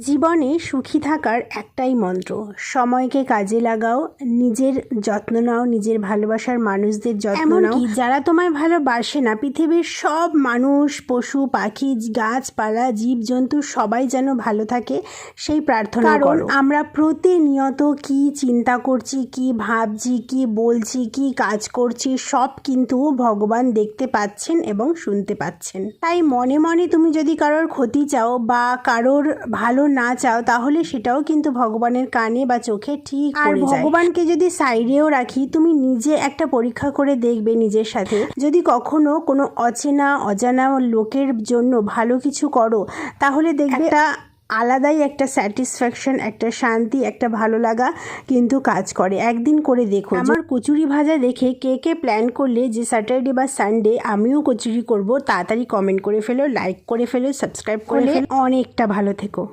জীবনে সুখী থাকার একটাই মন্ত্র সময়কে কাজে লাগাও নিজের যত্ন নাও নিজের ভালোবাসার মানুষদের যত্ন নাও। যারা তোমায় ভালোবাসে না পৃথিবীর সব মানুষ পশু পাখি গাছপালা জীবজন্তু সবাই যেন ভালো থাকে সেই প্রার্থনা কারণ করো। আমরা প্রতিনিয়ত কি চিন্তা করছি কি ভাবছি কি বলছি কি কাজ করছি সব কিন্তু ভগবান দেখতে পাচ্ছেন এবং শুনতে পাচ্ছেন। তাই মনে মনে তুমি যদি কারোর ক্ষতি চাও বা কারোর ভালো না চাও তাহলে সেটাও কিন্তু ভগবানের কানে বা চোখে ঠিক আর ভগবানকে যদি সাইডেও রাখি তুমি নিজে একটা পরীক্ষা করে দেখবে নিজের সাথে। যদি কখনো কোনো অচেনা অজানা লোকের জন্য ভালো কিছু করো তাহলে দেখবে একটা আলাদাই একটা স্যাটিসফ্যাকশন একটা শান্তি একটা ভালো লাগা কিন্তু কাজ করে। একদিন করে দেখো। আমার কচুরি ভাজা দেখে কে কে প্ল্যান করলে যে স্যাটারডে বা সানডে আমিও কচুরি করব তাড়াতাড়ি কমেন্ট করে ফেলো লাইক করে ফেলো সাবস্ক্রাইব করে অনেকটা ভালো থেকো।